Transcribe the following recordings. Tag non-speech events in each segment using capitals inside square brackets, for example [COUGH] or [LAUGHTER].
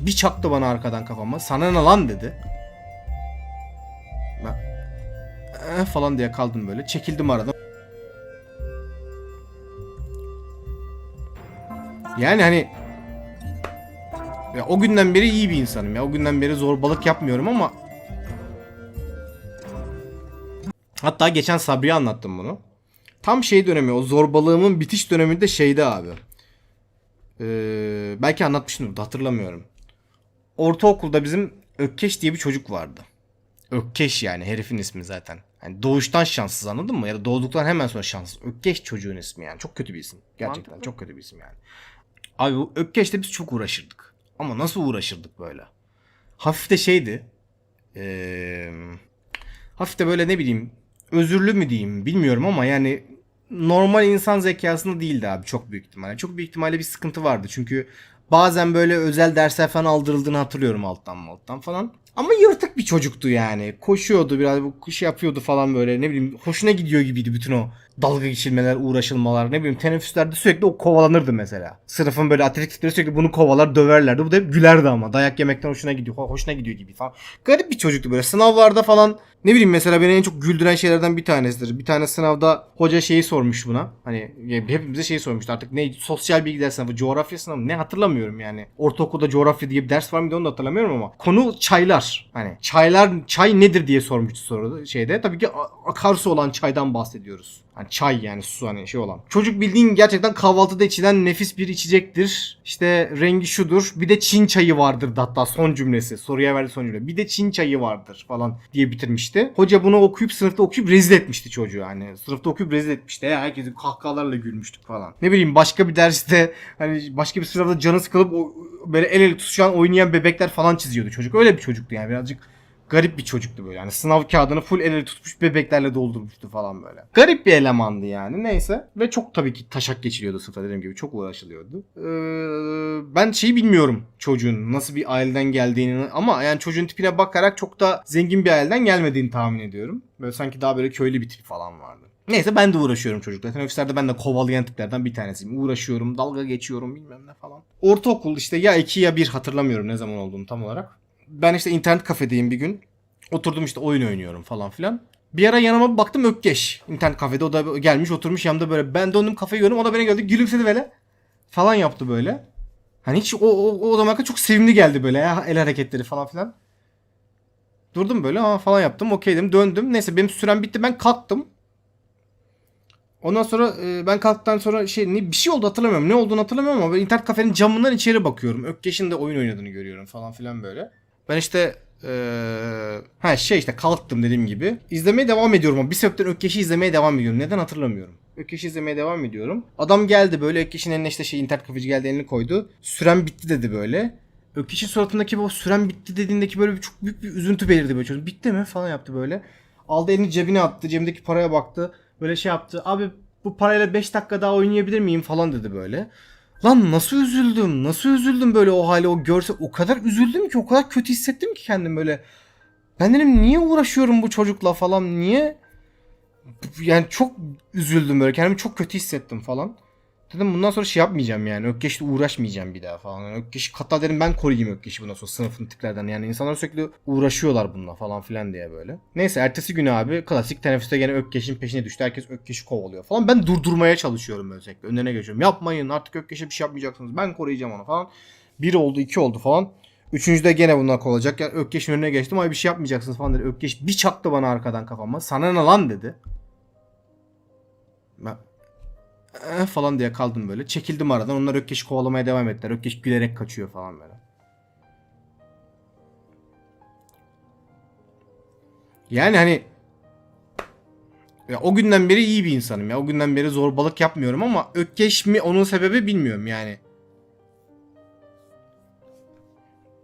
Bir çaktı bana arkadan kafama. Sana ne lan dedi. Ben "Eh," falan diye kaldım böyle. Çekildim aradan. Yani hani ya o günden beri iyi bir insanım ya. O günden beri zorbalık yapmıyorum ama Hatta geçen Sabri'ye anlattım bunu. Tam şey dönemi o zorbalığımın bitiş döneminde şeydi abi. Ee, belki anlatmıştım da hatırlamıyorum. Ortaokulda bizim Ökkeş diye bir çocuk vardı. Ökkeş yani herifin ismi zaten. Hani doğuştan şanssız anladın mı? Ya da doğduktan hemen sonra şanssız. Ökkeş çocuğun ismi yani. Çok kötü bir isim. Gerçekten Mantıklı. çok kötü bir isim yani. Abi bu Ökkeş'te biz çok uğraşırdık. Ama nasıl uğraşırdık böyle? Hafif de şeydi. Ee, hafif de böyle ne bileyim özürlü mü diyeyim bilmiyorum ama yani normal insan zekasında değildi abi çok büyük ihtimalle. Çok büyük ihtimalle bir sıkıntı vardı çünkü bazen böyle özel dersler falan aldırıldığını hatırlıyorum alttan alttan falan. Ama yırtık bir çocuktu yani. Koşuyordu biraz bu kuş yapıyordu falan böyle ne bileyim hoşuna gidiyor gibiydi bütün o dalga geçilmeler, uğraşılmalar ne bileyim teneffüslerde sürekli o kovalanırdı mesela. Sınıfın böyle atletikleri sürekli bunu kovalar döverlerdi. Bu da hep gülerdi ama dayak yemekten hoşuna gidiyor, ho- hoşuna gidiyor gibi falan. Garip bir çocuktu böyle sınavlarda falan ne bileyim mesela beni en çok güldüren şeylerden bir tanesidir. Bir tane sınavda hoca şeyi sormuş buna. Hani hepimize şeyi sormuştu artık ne sosyal bilgi dersi sınavı, coğrafya sınavı ne hatırlamıyorum yani. Ortaokulda coğrafya diye bir ders var mıydı onu da hatırlamıyorum ama. Konu çaylar. Hani çaylar çay nedir diye sormuştu soruda şeyde. Tabii ki akarsu olan çaydan bahsediyoruz. Hani çay yani su hani şey olan. Çocuk bildiğin gerçekten kahvaltıda içilen nefis bir içecektir. İşte rengi şudur. Bir de Çin çayı vardır hatta son cümlesi. Soruya verdi son cümle. Bir de Çin çayı vardır falan diye bitirmişti. Hoca bunu okuyup sınıfta okuyup rezil etmişti çocuğu. Hani sınıfta okuyup rezil etmişti. Ya, herkesi kahkahalarla gülmüştük falan. Ne bileyim başka bir derste hani başka bir sınavda canı sıkılıp böyle el ele tutuşan oynayan bebekler falan çiziyordu çocuk. Öyle bir çocuktu yani birazcık garip bir çocuktu böyle. Yani sınav kağıdını full el ele tutmuş bebeklerle doldurmuştu falan böyle. Garip bir elemandı yani neyse. Ve çok tabii ki taşak geçiliyordu sınıfta dediğim gibi. Çok uğraşılıyordu. Ee, ben şeyi bilmiyorum çocuğun nasıl bir aileden geldiğini ama yani çocuğun tipine bakarak çok da zengin bir aileden gelmediğini tahmin ediyorum. Böyle sanki daha böyle köylü bir tip falan vardı. Neyse ben de uğraşıyorum çocuklar. Teneffüslerde ben de kovalayan tiplerden bir tanesiyim. Uğraşıyorum, dalga geçiyorum bilmem ne falan. Ortaokul işte ya 2 ya 1 hatırlamıyorum ne zaman olduğunu tam olarak. Ben işte internet kafedeyim bir gün. Oturdum işte oyun oynuyorum falan filan. Bir ara yanıma bir baktım Ökkeş. İnternet kafede o da gelmiş oturmuş yanımda böyle. Ben döndüm kafayı gördüm o da beni gördü gülümsedi böyle. Falan yaptı böyle. Hani hiç o, o, o zaman çok sevimli geldi böyle ya el hareketleri falan filan. Durdum böyle ha falan yaptım okey dedim döndüm. Neyse benim sürem bitti ben kalktım. Ondan sonra e, ben kalktıktan sonra şey ne bir şey oldu hatırlamıyorum. Ne olduğunu hatırlamıyorum ama internet kafenin camından içeri bakıyorum. Ökkeş'in de oyun oynadığını görüyorum falan filan böyle. Ben işte eee ha şey işte kalktım dediğim gibi. İzlemeye devam ediyorum ama bir sebepten Ökkeş'i izlemeye devam ediyorum. Neden hatırlamıyorum. Ökkeş'i izlemeye devam ediyorum. Adam geldi böyle Ökkeş'in eline işte şey internet kafeci geldi elini koydu. Süren bitti dedi böyle. Ökkeş'in suratındaki bu süren bitti dediğindeki böyle bir çok büyük bir üzüntü belirdi böyle çocuk. Bitti mi falan yaptı böyle. Aldı elini cebine attı. Cebindeki paraya baktı. Böyle şey yaptı. Abi bu parayla 5 dakika daha oynayabilir miyim falan dedi böyle. Lan nasıl üzüldüm? Nasıl üzüldüm böyle o hali o görse o kadar üzüldüm ki o kadar kötü hissettim ki kendim böyle. Ben dedim niye uğraşıyorum bu çocukla falan niye? Yani çok üzüldüm böyle kendimi çok kötü hissettim falan. Dedim bundan sonra şey yapmayacağım yani. Ökkeş'le uğraşmayacağım bir daha falan. Yani Ökkeş hatta dedim ben koruyayım Ökkeş'i bundan sonra sınıfın tiplerden. Yani insanlar sürekli uğraşıyorlar bununla falan filan diye böyle. Neyse ertesi günü abi klasik teneffüste gene Ökkeş'in peşine düştü. Herkes Ökkeş'i kovalıyor falan. Ben durdurmaya çalışıyorum böyle sürekli. Önlerine geçiyorum. Yapmayın artık Ökkeş'e bir şey yapmayacaksınız. Ben koruyacağım onu falan. Bir oldu iki oldu falan. Üçüncüde gene bunlar kovulacak. Yani Ökkeş'in önüne geçtim. Ay bir şey yapmayacaksınız falan dedi. Ökkeş bir çaktı bana arkadan kafama. Sana ne lan dedi. Ben "Eh," falan diye kaldım böyle. Çekildim aradan. Onlar Ökkeş'i kovalamaya devam ettiler. Ökkeş gülerek kaçıyor falan böyle. Yani hani ya o günden beri iyi bir insanım ya. O günden beri zorbalık yapmıyorum ama Ökkeş mi onun sebebi bilmiyorum yani.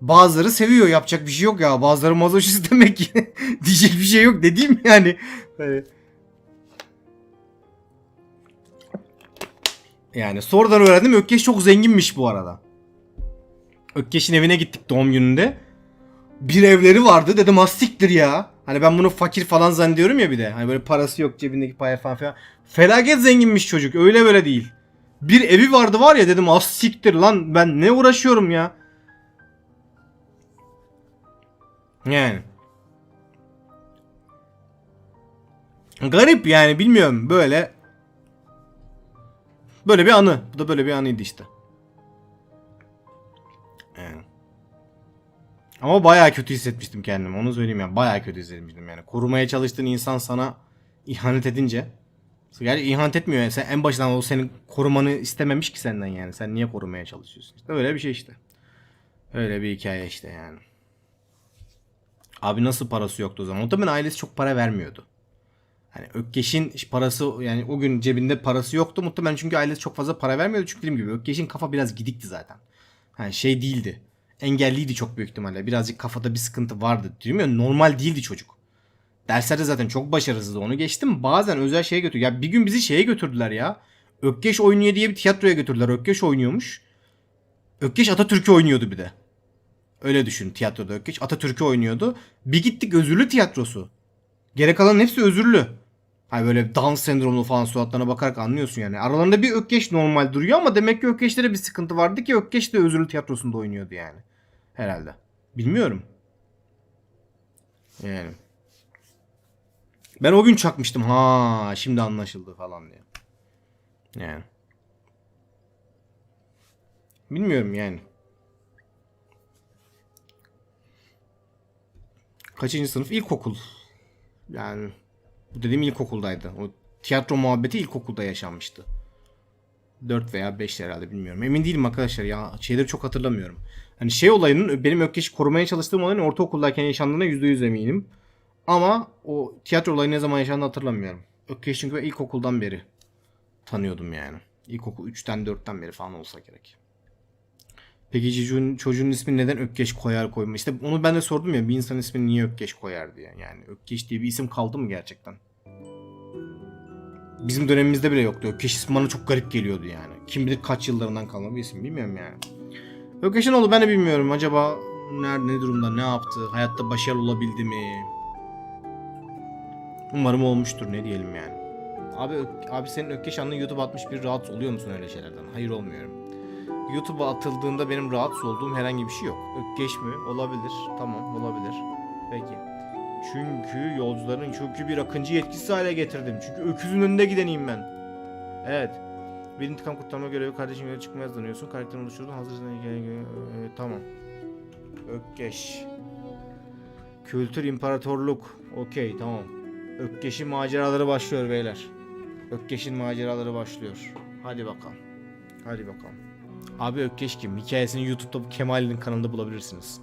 Bazıları seviyor yapacak bir şey yok ya. Bazıları mazoşist [LAUGHS] demek ki. Diyecek bir şey yok dediğim yani. Hani- Yani sonradan öğrendim Ökkeş çok zenginmiş bu arada. Ökkeş'in evine gittik doğum gününde. Bir evleri vardı dedim ha siktir ya. Hani ben bunu fakir falan zannediyorum ya bir de. Hani böyle parası yok cebindeki para falan filan. Felaket zenginmiş çocuk öyle böyle değil. Bir evi vardı var ya dedim ha siktir lan ben ne uğraşıyorum ya. Yani. Garip yani bilmiyorum böyle. Böyle bir anı. Bu da böyle bir anıydı işte. Ama bayağı kötü hissetmiştim kendimi. Onu söyleyeyim yani. Bayağı kötü hissetmiştim yani. Korumaya çalıştığın insan sana ihanet edince. Yani ihanet etmiyor yani. Sen en başından o senin korumanı istememiş ki senden yani. Sen niye korumaya çalışıyorsun? İşte öyle bir şey işte. Öyle bir hikaye işte yani. Abi nasıl parası yoktu o zaman? Muhtemelen ailesi çok para vermiyordu. Hani Ökkeş'in parası yani o gün cebinde parası yoktu muhtemelen çünkü ailesi çok fazla para vermiyordu çünkü dediğim gibi Ökkeş'in kafa biraz gidikti zaten. Hani şey değildi. Engelliydi çok büyük ihtimalle. Birazcık kafada bir sıkıntı vardı. Diyorum ya normal değildi çocuk. Derslerde zaten çok başarısızdı onu geçtim. Bazen özel şeye götür. Ya bir gün bizi şeye götürdüler ya. Ökkeş oynuyor diye bir tiyatroya götürdüler. Ökkeş oynuyormuş. Ökkeş Atatürk'ü oynuyordu bir de. Öyle düşün tiyatroda Ökkeş. Atatürk'ü oynuyordu. Bir gittik özürlü tiyatrosu. Gerek kalan hepsi özürlü. Hani böyle dans sendromlu falan suratlarına bakarak anlıyorsun yani. Aralarında bir Ökkeş normal duruyor ama demek ki Ökkeş'te bir sıkıntı vardı ki Ökkeş de özürlü tiyatrosunda oynuyordu yani. Herhalde. Bilmiyorum. Yani. Ben o gün çakmıştım. Ha şimdi anlaşıldı falan diye. Yani. Bilmiyorum yani. Kaçıncı sınıf? İlkokul. Yani bu dediğim ilkokuldaydı. O tiyatro muhabbeti ilkokulda yaşanmıştı. 4 veya 5 herhalde bilmiyorum. Emin değilim arkadaşlar ya. Şeyleri çok hatırlamıyorum. Hani şey olayının benim Ökkeş'i korumaya çalıştığım olayın ortaokuldayken yaşandığına %100 eminim. Ama o tiyatro olayı ne zaman yaşandığını hatırlamıyorum. Ökkeş çünkü ilkokuldan beri tanıyordum yani. İlkokul 3'ten 4'ten beri falan olsa gerek. Peki çocuğun, çocuğun ismi neden Ökkeş koyar koyma? İşte onu ben de sordum ya bir insan ismini niye Ökkeş koyar diye. Yani Ökkeş diye bir isim kaldı mı gerçekten? Bizim dönemimizde bile yoktu. Ökkeş ismi bana çok garip geliyordu yani. Kim bilir kaç yıllarından kalma bir isim bilmiyorum yani. Ökkeş'in oğlu ben de bilmiyorum. Acaba nerede ne durumda ne yaptı? Hayatta başarılı olabildi mi? Umarım olmuştur ne diyelim yani. Abi abi senin Ökkeş anlı YouTube atmış bir rahatsız oluyor musun öyle şeylerden? Hayır olmuyorum. YouTube'a atıldığında benim rahatsız olduğum herhangi bir şey yok. Ökkeş mi? Olabilir. Tamam olabilir. Peki. Çünkü yolcuların çünkü bir akıncı yetkisi hale getirdim. Çünkü öküzün önünde gideneyim ben. Evet. Bir intikam kurtarma görevi kardeşim yola çıkmaya hazırlanıyorsun. Karakterini oluşturdun. Hazırsın. Evet, tamam. Ökkeş. Kültür imparatorluk. Okey tamam. Ökkeş'in maceraları başlıyor beyler. Ökkeş'in maceraları başlıyor. Hadi bakalım. Hadi bakalım. Abi Ökkeş kim? Hikayesini YouTube'da Kemal'in kanalında bulabilirsiniz.